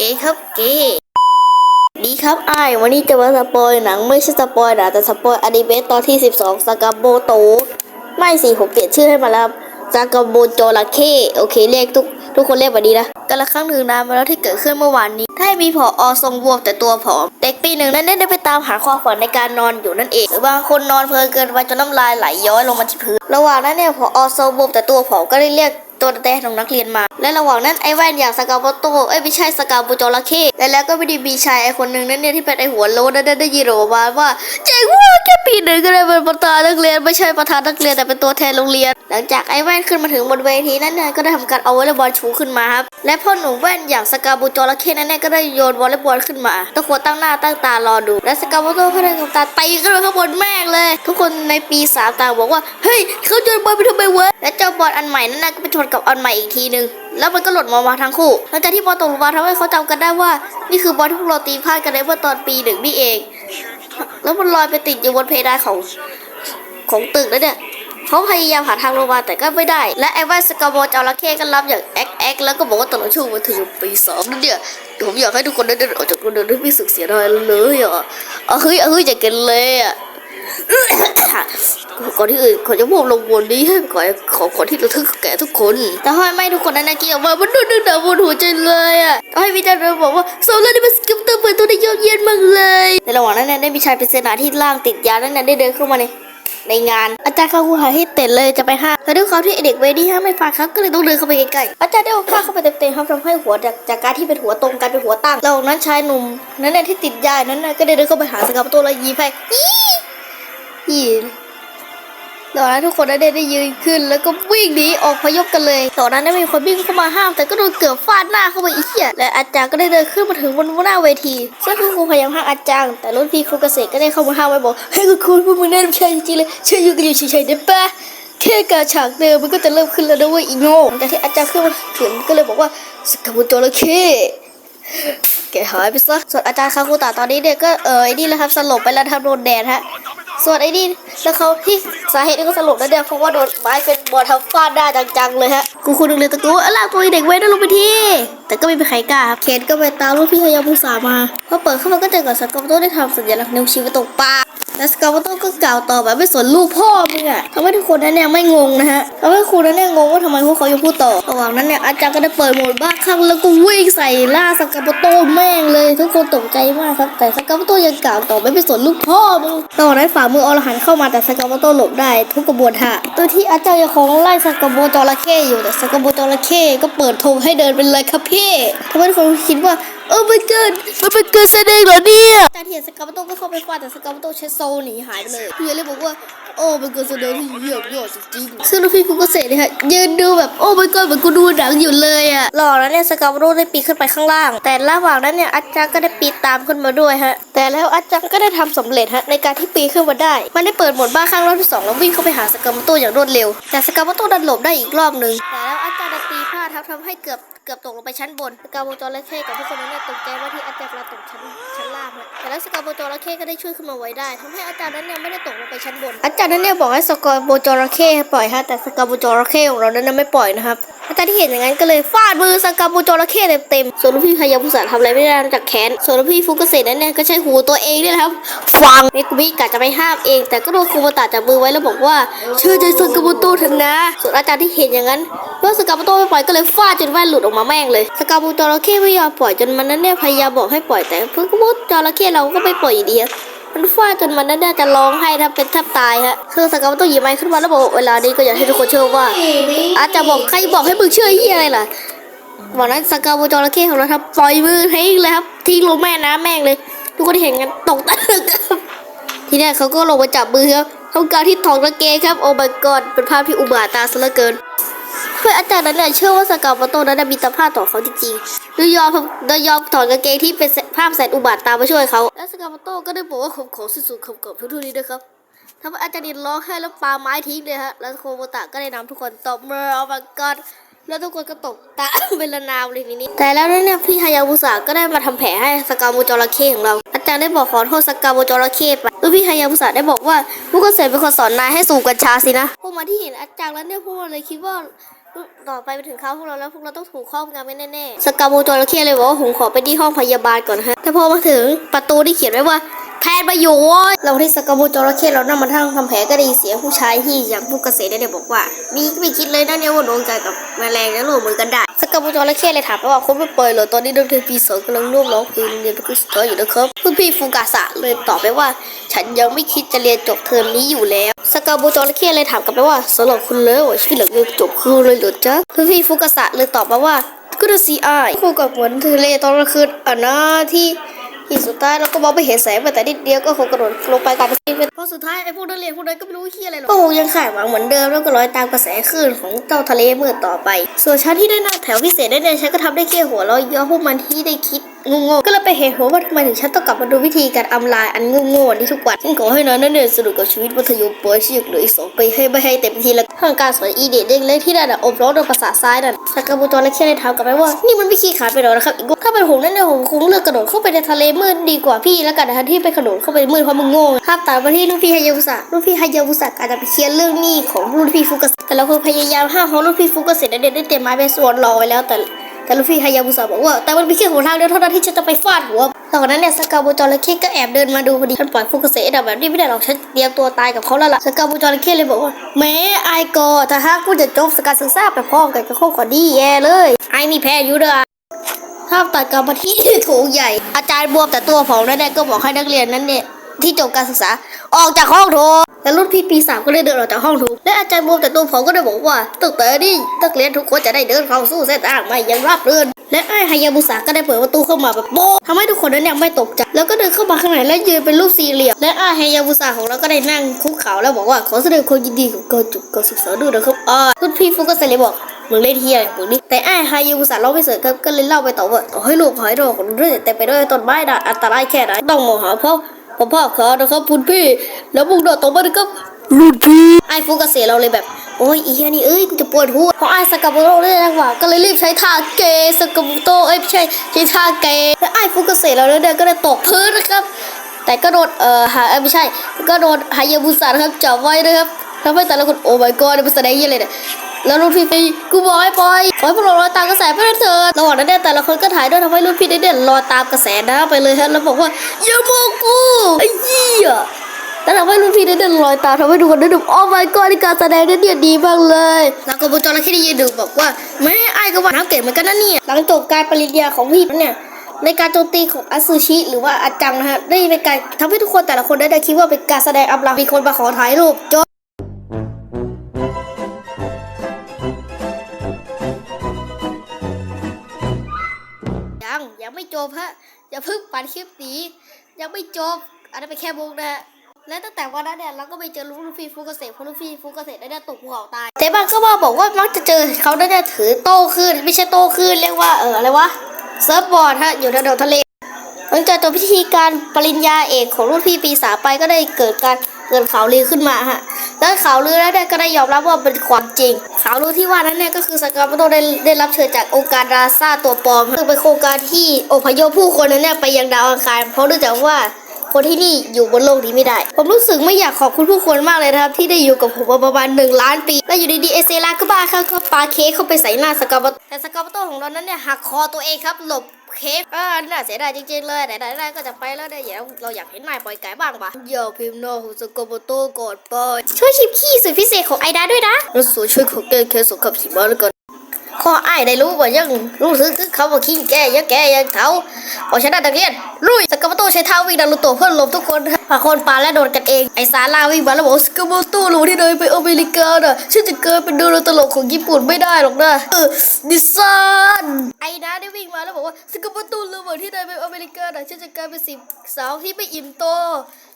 เก๋ครับเก๋ดีครับไอ้วันนี้จะมาสปอยหนังไม่ใช่สปอยนะแต่สปอยอนิเมะตอนที่ 12สากาโบโตะไม่สิผมเปลี่ยนชื่อให้มาแล้วซากาโบโจระเข้โอเคเรียกทุกทุกคนเรียกแบบนี้นะกันละครั้งหนึ่งนานมาแล้วที่เกิดขึ้นเมื่อวานนี้ถ้ามีผออทรงบวมแต่ตัวผอม เด็กปีหนึ่งนั้นได้ไปตามหาความฝันในการนอนอยู่นั่นเองหรือบางคนนอนเพลินเกินไปจนน้ำลายไหลย้อยลงมาที่พื้นระหว่างนั้นเนี่ยผออทรงบวมแต่ตัวผอมก็ได้เรียก ตัวแทนของนักเรียนมา และระหว่างนั้นไอ้แว่นอย่างสกาโบโตเอ้ยไม่ใช่สกาบูจระเข้และแล้วก็ไม่ได้มีชายไอ้คนหนึ่งนั่นเนี่ยที่เป็นไอ้หัวโลนนั่นได้ยินออกมาว่าเจ๋งว่าแค่ปีหนึ่งก็ได้เป็นประธานนักเรียนไม่ใช่ประธานนักเรียนแต่เป็นตัวแทนโรงเรียน หลังจากไอ้แว่นขึ้นมาถึงบนเวทีนั้นเนี่ยก็ได้ทำการเอาวอลเลย์บอลชูขึ้นมาครับและพ่อหนุ่มแว่นอย่างสกาบูจระเข้นั่นเนี่ยก็ได้โยนวอลเลย์บอลขึ้นมาทุกคนตั้งหน้าตั้งตารอดู และสกาโบโตก็ได้ทำการตีขึ้นมาข้างบนแม่งเลย ทุกคนในปีสามต่างบอกว่าเฮ้ยเขาโยนบอลไปทำไมวะและเจ้าบอลอันใหม่นั่นก็ไปชนกับอันใหม่อีกทีหนึ่งแล้วมันก็หล่นมามาทั้งคู่ หลังจากที่บอลตกลงมาทำให้เขาจำกันได้ว่า นี่คือบอลที่พวกเราตีพลาดกันในเมื่อตอนปีหนึ่งนี่เอง แล้วมันลอยไปติดอยู่บนเพดานของของตึกแล้วเนี่ยเขาพยายามหาทางลงมาแต่ก็ไม่ได้ และไอ้ว่าสกาโบจระเข้ก็รับอย่างแอ็กแอ็กแล้วก็บอกว่าตลอดช่วงมัธยมปีสองนั่นเนี่ยผมอยากให้ทุกคนได้เดินออกจากโรงเรียนด้วยม่สึกเสียดายเลยอะเอาเฮ้ยเอเฮ้ยอย่าเกันเลยอะ ก่อนที่อื่นขอจะพูดลงบนนี้ให้ขอขอขอที่ระทึกแก่ทุกคน แต่ห้อยไม่ทุกคนนั้นนะเกี่ยวว่ามันดูดึงดาวบนหัวใจเลยอะให้พี่จันทร์บอกว่าโซล่านี่เป็นสกิปเตอร์เปิดตัวได้ยอดเยี่ยมมากเลย ในระหว่างนั้นเนี่ยได้มีชายปริศนาที่ล่างติดยานั้นน่ะได้เดินเข้ามาในในงานอาจารย์เขาหาให้เต็นเลยจะไปห้ามแต่ด้วยความที่เด็กเวดี้ห้ามไม่ฟังครับก็เลยต้องเดินเข้าไปใกล้ๆอาจารย์ได้เอาผ้าเข้าไปเต็มๆครับทำให้หัวจากจากการที่เป็นหัวตรงกลายเป็นหัวตั้งระหว่างนั้นชายหนุ่มนั้นเนี่ยที่ติดยานั้นน่ะก็ได้เดินเข้าไปหาสกับตัวแล้วยิ้มให้อี ตอนนั้นทุกคนได้ได้ยืนขึ้น แล้วก็วิ่งหนีออกพยพกันเลยตอนนั้นได้มีคนวิ่งเข้ามาห้าม แต่ก็โดนเกือบฟาดหน้าเข้าไปอีกเหี้ยและอาจารย์ก็ได้เดินขึ้นมาถึงบนหน้าเวทีซึ่งคุณครูพยายามห้ามอาจารย์แต่รุ่นพี่ครูเกษตรก็ได้เข้ามาห้ามไว้บอกให้คุณครูพวกมึงได้ไม่ใช่จริงเลยช่วยอยู่กันอยู่เฉยๆได้ปะแค่การฉากเดิมมันก็จะเริ่มขึ้นแล้วนะเว้ยอีโง่แต่ที่อาจารย์ขึ้นมาถึงก็เลยบอกว่าสกับุจระเข้แกหายไปซะส่วนอาจารย์คาคุตะตอนนี้เนี่ยก็เออไอ้นี่แหละครับสลบไปแล้วทำโดนแดดฮะ ส่วนไอ้นี่แล้วเขาที่สาเหตุที่เขาสลบนั่นเนี่ยเพราะว่าโดนไม้เป็นบอลทับฟาดหน้าจังๆเลยฮะกูคนหนึงเลยตะโกนลากตัวไอ้เด็กไว้ยนั่นลงไปที่ แต่ก็ไม่มีใครกล้าเคนก็ไปตามลูกพี่ฮายาบุสามาพอเปิดเข้ามาก็เจอกับสกอตโต้ได้ทำสัญลักษณ์นิ้วชี้ไว้ตรงปากและสกอตโต้ก็กล่าวต่อแบบไม่สนลูกพ่อมึงอะทำให้ทุกคนนั้นเนี่ยไม่งงนะฮะทำให้ครูนั้นเนี่ยงงว่าทำไมพวกเขายังพูดต่อ ระหว่างนั้นเนี่ยอาจารย์ก็ได้เปิดโหมดบ้าคลั่งแล้วก็วิ่งใส่ล่าสกอตโต้แม่งเลย ทุกคนตกใจมากครับ แต่สกอตโต้ยังกล่าวต่อไม่ไปสนลูกพ่อมึงระหว่างนั้นฝ่ามืออรหันเข้ามาแต่สกโบโตหลบได้ทุกกระบวนท่าตัวที่อาจารย์ยังคงไล่สกอตโบจระเข้อยู่แต่สกอตโบจระเข้ก็เปิดธงให้เดินไปเลยครับพี่ทำให้ทุกคนคิดว่า เออมันเกินมันเป็นเกินแสดงเหรอเนี่ยอาจารย์เห็นสกอตโตก็เข้าไปฟาดแต่สกอตโตใช้โซหนีหายไปเลยเพี่เลยบอกว่าโอ้เป็นการแสดงที่เยี่ยมยอดจริงๆซึ่งลูกพี่กูก็เสร็จเลยฮะยืนดูแบบโอ้เป็นกอนเหมือนกูดูหนังอยู่เลยอะหล่อแล้วเนี่ยสกาวโรได้ปีนขึ้นไปข้างล่าง แต่ระหว่างนั้นเนี่ยอาจารย์ก็ได้ปีนตามขึ้นมาด้วยฮะแต่แล้วอาจารย์ก็ได้ทำสำเร็จฮะในการที่ปีนขึ้นมาได้ มันได้เปิดหมดบ้าข้างรอบที่สองแล้ววิ่งเข้าไปหาสกาวโตอย่างรวดเร็ว แต่สกาวโตดันหลบได้อีกรอบหนึ่งแต่แล้วอาจารย์ได้ตีพลาดครับทำให้เกือบ กือบตกลงไปชั้นบนสกาวโบจระเข้กับทุกคนนั้นตกใจว่าที่อาจารย์กำลังตกชั้นชั้นล่างนะแต่แล้วสกาวโบจระเข้ก็ได้ช่วยขึ้นมาไว้ได้ทำให้อาจารย์นั้นเนี่ยไม่ได้ตกลงไปชั้นบน อาจารย์นั้นเนี่ยบอกให้สกาวโบจระเข้ปล่อยฮะแต่สกาวโบจระเข้ของเรานั้นไม่ปล่อยนะครับ อาจารย์ที่เห็นอย่างนั้นก็เลยฟาดมือสกาวโบจระเข้เต็มๆส่วนลูกพี่พยาบุษาทำอะไรไม่ได้นอกจากแค้นส่วนลูกพี่ฟุกเกษตรนั้นเนี่ยก็ใช้หูตัวเองนี่แหละครับ ฟังเมกุมิกะจะไปห้ามเอง แต่ก็โดนครูมาตาจับมือไว้แล้วบอกว่าเชื่อใจสกาวโบโตเถอะนะ ส่วนอาจารย์ที่เห็นอย่างนั้นเมื่อสกาวโบโตไม่ปล่อยก็เลยฟาดจนแว่นหลุดออกมาแม่งเลยสกาวโบจระเข้ไม่ยอมปล่อยจนมันนั้นเนี่ยพยายามบอกให้ปล่อยแต่เพื่อนก็บอกจระเข้เราก็ไม่ปล่อยอยู่ดีอะ มันฟาดจนมันน่าจะร้องไห้แทบเป็นแทบตายฮะคือสกาวต้องหยิบไม้ขึ้นมาแล้วบอกเวลานี้ก็อยากให้ทุกคนเชื่อว่า อาจจะบอกใครบอกให้มึงเชื่อเฮียอะไรล่ะวันนั้นสกาวจระเข้ของเราครับปล่อยมือทิ้งเลยครับทิ้งลงแม่น้ำแม่งเลย ทุกคนเห็นกันตกตะลึงครับทีนี้เขาก็ลงมาจับมือครับทำการที่ถอดกางเกงครับโอ้ my god เป็นภาพที่อุบาทตาซะเหลือเกิน พื่ออาจารย์นั้นเนี่ยเชื่อว่าสกาวมาโตนั้นมีตาภาพต่อเขาจริงๆโดยยอมโดยยอมถอดกางเกงที่เป็นภาพแสนอุบาทตามมาช่วยเขา และสกาวมาโตก็ได้บอกว่าผมขอสิ้นสุดคำกล่าวเพียงเท่านี้นะครับทำให้อาจารย์ดินร้องไห้แล้วปาไม้ทิ้งเลยฮะ แล้วโคโมตะก็ได้นำทุกคนตบมือเอามาก่อดแล้วทุกคนก็ตกตาเป็นระนาวเลยทีนี้ แต่แล้วเนี่ยพี่ฮายาบุสะก็ได้มาทำแผลให้สกาวโมจระเข้ของเรา อาจารย์ได้บอกขอโทษสกาวโมจระเข้ไปแล้วพี่ฮายาบุสะได้บอกว่าผู้เกษตรเป็นคนสอนนายให้สูบกัญชาสินะพวกมาที่เห็นอาจารย์แล้วเนี่ยพวกมันเลยคิดว่า ต่อไปไปถึงเขาพวกเราแล้วพวกเราต้องถูกครอบงำแน่ๆสกาโมจระเข้เลยบอกว่าผมขอไปที่ห้องพยาบาลก่อนฮะแต่พอมาถึงประตูที่เขียนไว้ว่าแพทย์มาอยู่โว้ยเราที่สกาโมจระเข้เรานั่งมาทั้งทำแผลก็ได้ยินเสียงผู้ชายที่อย่างผู้เกษตรได้บอกว่า มีไม่คิดเลยนะเนี่ยว่าดวงใจกับแมลงจะรวมมือกันได้ กาโบจระเข้เลยถามว่าคุณไม่ปล่อยเหรอตอนนี้ดนตรีปีสองกำลังร่วมร้องเพลงเรียนเป็นคริสตอร์อยู่นะครับคุณพี่ฟูกาสะเลยตอบไปว่า ฉันยังไม่คิดจะเรียนจบเทอมนี้อยู่แล้วสกาโบจระเข้เลยถามกลับไปว่าสำหรับคุณแล้วชีวิตหลังเรียนจบคือเลยเหรอจ๊ะคุณพี่ฟูกาสะเลยตอบมาว่าก็ดูซีไอคู่กับเหมือนทะเลตอนกลางคืนอะนะที่ ที่สุดท้ายเราก็มองไม่เห็นแสงไปแต่นิดเดียวก็คงกระโดดลงไปกลายเป็นซีเป็นพอสุดท้ายไอ้พวกนักเรียนพวกนั้นก็ไม่รู้เฮียอะไรหรอกก็คงยังขาดหวังเหมือนเดิมแล้วก็ลอยตามกระแสคลื่นของเจ้าทะเลมืดต่อไป ส่วนฉันที่ได้นั่งแถวพิเศษได้เนี่ยฉันก็ทำได้แค่หัวเราะเย่อพวกมันที่ได้คิด โงงๆก็เลยไปเห็นหัวว่าทำไมถึงฉันต้องกลับมาดูวิธีการอำลายอันโง่ๆนี้ทุกวันฉันขอให้น้อยนั่นเนี่ยสนุกกับชีวิตมัธยมปลายชีพเหลืออีกสองปีให้ไม่ให้เต็มที่แล้วทางการสอนอีเด็กเด็กเล็กที่ได้อบร้อนโดยภาษาซ้ายนั่นสากาบูตอนและเครียดเลยถามกลับไปว่านี่มันไม่ขี้ขาดไปหรอนะครับอีกถ้าเป็นผมนั่นเนี่ยผมคงเลือกกระโดดเข้าไปในทะเลมืดดีกว่าพี่แล้วกันนะคะที่ไปกระโดดเข้าไปมืดเพราะมึงโง่ภาพตัดมาที่รุ่นพี่ฮายาบุสะรุ่นพี่ฮายาบุสะอาจจะไปเคลียร์เรื่องหนี้ของรุ่นพี่ฟุกะแต่เราคือพยายามห้ามของรุ่นพี่ฟุกะเสร็จแล้วเด็กได้เตรียมไม้ไปสวนรอไว้แล้วแต่ แต่ลูฟี่ฮายาบุสะบอกว่า แต่มันมีแค่หัวทางเดียวเท่านั้นที่ฉันจะไปฟาดหัวตอนนั้นเนี่ยสกาบูจระเข้ก็แอบเดินมาดูพอดีฉันปล่อยฟุกเกษตแบบนี้ไม่ได้หรอกฉันเตรียมตัวตายกับเขาแล้วล่ะสกาบูจระเข้เลยบอกว่าแม้ไอายกถ้าหากกูจะจบสการศึกษาไปพร้อมกันกับข้อขอดีแย่เลยไอมีแพ้อยู่เด้อภาพตัดกลับมาที่โถงใหญ่ อาจารย์บวมแต่ตัวผอมนั่นก็บอกให้นักเรียนนั้นเนี่ยที่จบการศึกษาออกจากห้องโถง แล้วรุ่นพี่ปีสามก็เลยเดินออกจากห้องโถงและอาจารย์บวมแต่ตัวผอมก็ได้บอกว่าตั้งแต่นี้นักเรียนทุกคนจะได้เดินเข้าสู่เส้นทางไม่ยังราบรื่นและไอ้ฮายาบุสะก็ได้เปิดประตูเข้ามาแบบโบ๊ะทำให้ทุกคนนั้นเนี่ยไม่ตกใจแล้วก็เดินเข้ามาข้างในและยืนเป็นรูปสี่เหลี่ยมและไอ้ฮายาบุสะของเราก็ได้นั่งคุกเข่าแล้วบอกว่าขอแสดงความยินดีกับการจบการศึกษาด้วยนะครับอ่ารุ่นพี่ฟุกก็เสร็จเลยบอกมึงเล่นเฮียอะไรมึงนี่แต่ไอ้ฮายาบุสะเราไม่เสร็จก็เลยเล่าไปต่อว่าต่อให้ลูกหอยโดของเรื่องแต่ไปด้วยต้นไม้น่ะอันตรายแค่ไหนต้องมองหาพ่ อพ่อพ่อขานะครับคุณพี่ แล้วพวกเราต่อไปนะครับรุ่นพี่ไอ้ฟุกก็เสียเราเลยแบบ โอ้ยอีเหี้ยนี่เอ้ยกูจะปวดหัวเพราะไอ้สกับุโตะเลยจังหวะก็เลยรีบใช้ท่าเกสกับุโตะเอ้ยไม่ใช่ใช้ท่าเกแล้วไอ้ฟุกเกษตรเราเนี่ยก็ได้ตกพื้นนะครับ แต่ก็โดนเอ่อหาเอ้ยไม่ใช่ ก็โดนฮายาบุสะนะครับจับไว้นะครับทำให้แต่ละคนโอ้ my god มันแสดงเหี้ยอะไรเนี่ย แล้วรุ่นพี่ไปกูบอกให้ปล่อยปล่อยพวกเราลอยตามกระแสไปเถิดระหว่างนั้นเนี่ยแต่ละคนก็ถ่ายด้วยทำให้รุ่นพี่ได้เด่นลอยตามกระแสน้ำไปเลยฮะแล้วบอกว่าอย่ามองกูไอ้เหี้ยแต่ทำให้รุ่นพี่ได้เดินลอยตามทำให้ทุกคนได้ดูโอ้ my god นี่การแสดงเนี่ยดีมากเลย แล้วก็บุจระเข้ได้ยืนดูบอกว่าแม่ไอ้ก็ว่าน้ำเก่งเหมือนกันนะเนี่ยหลังจบการปริญญาของพี่เนี่ยในการโจมตีของอาซูชิหรือว่าอาจังนะฮะได้เป็นการทำให้ทุกคนแต่ละคนได้ได้คิดว่าเป็นการแสดงอำลามีคนมาขอถ่ายรูปจบ อย่าเพิ่งปัดคลิปหนียังไม่จบ อันนั้นเป็นแค่มุกนะฮะและตั้งแต่วันนั้นเนี่ยเราก็ไปเจอลูฟี่ฟูกเกษตรเพราะลูฟี่ฟูกเกษตรได้เนี่ยตกภูเขาตาย แต่บางก็มาบอกว่ามักจะเจอเขาได้เนี่ยถือโต้คลื่นไม่ใช่โต้คลื่นเรียกว่าเอออะไรวะเซิร์ฟบอร์ดฮะอยู่แถวๆทะเลหลังจากจบพิธีการปริญญาเอกของรุ่นพี่ปีสามไปก็ได้เกิดการเกิดข่าลือขึ้นมาฮะ แล้วข่าวลือแล้วเนี่ยก็ได้ยอมรับว่าเป็นความจริง ข่าวลือที่ว่านั้นเนี่ยก็คือสกาโมโตได้ได้รับเชิญจากองค์การราซาตัวปลอมซึ่งเป็นโครงการที่อพยพผู้คนนั้นเนี่ยไปยังดาวอังคารเพราะเนื่องจากว่าคนที่นี่อยู่บนโลกนี้ไม่ได้ ผมรู้สึกไม่อยากขอบคุณผู้คนมากเลยนะครับ ที่ได้อยู่กับผมมาประมาณหนึ่งล้านปี แล้วอยู่ดีๆเอเซราก็บ้าเข้าก็ปาเค้กเข้าไปใส่หน้าสกาบะแต่สกาบโตของเรานั้นเนี่ยหักคอตัวเองครับหลบ เคฟอ่าน่าเสียดายจริงๆเลยไหนๆก็จะไปแล้วเนี่ยเดี๋ยวเราอยากเห็นนายปล่อยไก่บ้างปะอย่าพิมโนฮุสโกโบโตก่อยช่วยชิมขี้สุดพิเศษของไอดาด้วยนะแล้วสูช่วยของแกแค่สุขภาพหิมะแล้วกันข้ออ้ายได้รู้ว่ายังรู้สึกคือเขาว่าขี้แก่ยังแก่ยังเท้าเพราะฉะนั้นนักเรียนลุยสกัมโตใช้เท้าวิ่งดันลุโตเพื่อหลบทุกคนพาคนปาและโดนกันเอง ไอซาร่าวิ่งมาแล้วบอกสกัมโตรู้ที่เดินไปอเมริกาน่ะฉันจะเกิดเป็นดารตลกของญี่ปุ่นไม่ได้หรอกนะเออดิซานไอ้นะได้วิ่งมาแล้วบอกว่าสกัมโตรู้ว่าที่เดินไปอเมริกาน่ะฉันจะเกลายเป็นสิบสาวที่ไม่อิ่มโต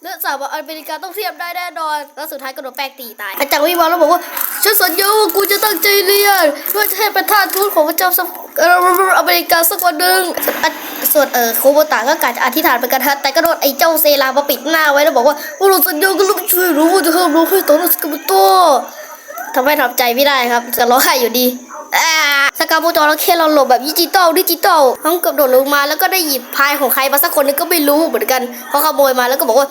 และสาวอเมริกาต้องเทียบได้แน่นอนแล้วสุดท้ายก็โดนแป้งตีตายอาจารย์วิ่งมาแล้วบอกว่าฉันสัญญาว่ากูจะตั้งใจเรียนเพื่อจะให้เป็นทาสทูตของพระเจ้าสักอเมริกาสักวันหนึ่ง ส่วนเออโคโบตะก็กะจะอธิษฐานเป็นกันฮะแต่ก็โดนไอ้เจ้าเซรามาปิดหน้าไว้แล้วบอกว่าพวกเราสัญญากันล้วไม่ช่วยรู้ว่าจะห้ามร้องให้ต่อหน้าสกัมโตทำให้ทำใจไม่ได้ครับจะร้องไห้อยู่ดีสกาโบจระเข้เราหลบแบบดิจิตอลดิจิตอลทั้งกับโดดลงมาแล้วก็ได้หยิบพายของใครมาสักคนนึงก็ไม่รู้เหมือนกันเขาขโมยมาแล้วก็บอกว่า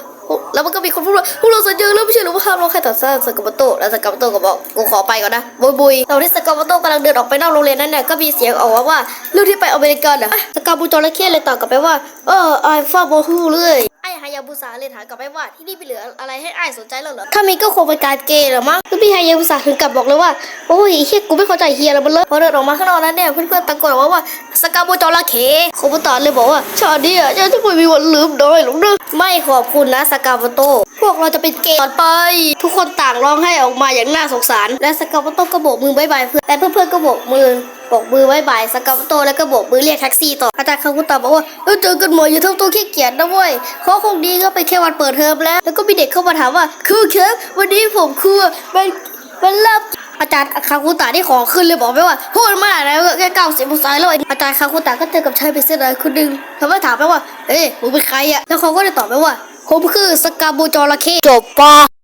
แล้วมันก็มีคนพูดว่าพวกเราสัญญาแล้วไม่ใช่หรือว่าห้ามเราแค่ตัดสั้นสกาโมโตแล้วสกาโมโตก็บอกกูขอไปก่อนนะบุยบุยตอนที่สกาโมโตกำลังเดินออกไปนอกโรงเรียนนั้นเนี่ยก็มีเสียงออกมาว่าเรื่องที่ไปอเมริกันอะสกาบูจระเข้เลยตอบกลับไปว่าเออไอ้ฟ้าโมฮูเลย ฮายาบุสาเลยถามกลับไปว่าที่นี่ไม่เหลืออะไรให้ไอ้สนใจแล้วเหรอถ้ามีก็คงเป็นการเกย์หรอมั้งแล้วพี่ฮายาบุสาถึงกลับบอกเลยว่าโอ้ยเฮียกูไม่เข้าใจเฮียอะไรมันเลยพอเดินออกมาข้างนอกนั้นเนี่ยเพื่อนๆตะโกนว่าว่าสกาโบูจระเข้โคบุตะเลยบอกว่าชาดิอะฉันจะไม่มีวันลืมได้หรอกนะไม่ขอบคุณนะสกาโมโตะพวกเราจะเป็นเกย์ต่อไป ทุกคนต่างร้องไห้ออกมาอย่างน่าสงสาร และสกาโมโตะก็โบกมือบายบายเพื่อนและเพื่อนๆก็โบกมือ บกมือบายบายสกาโมโตแล้วก็โบกมือเรียกแท็กซี่ต่ออาจารย์คาคุตะบอกว่าเออเจอกันหม่อย่าทำตัวขี้เกียจนะเว้ยเขาคงดีก็เป็นแค่วันเปิดเทอมแล้ว แล้วก็มีเด็กเข้ามาถามว่าครูครับวันนี้ผมครูเป็นเป็นรับอาจารย์คาคุตะที่ของขึ้นเลยบอกไปว่าพูดมากนะแค่เก้าสิบภาษาแล้วอาจารย์คาคุตะก็เจอกับชายเป็นเสื้อดำคนหนึ่งเขาก็ถามไปว่าเอ๊ะมึงเป็นใครอะแล้วเขาก็ได้ตอบไปว่าผมคือสกาบูจระเข้จบปะ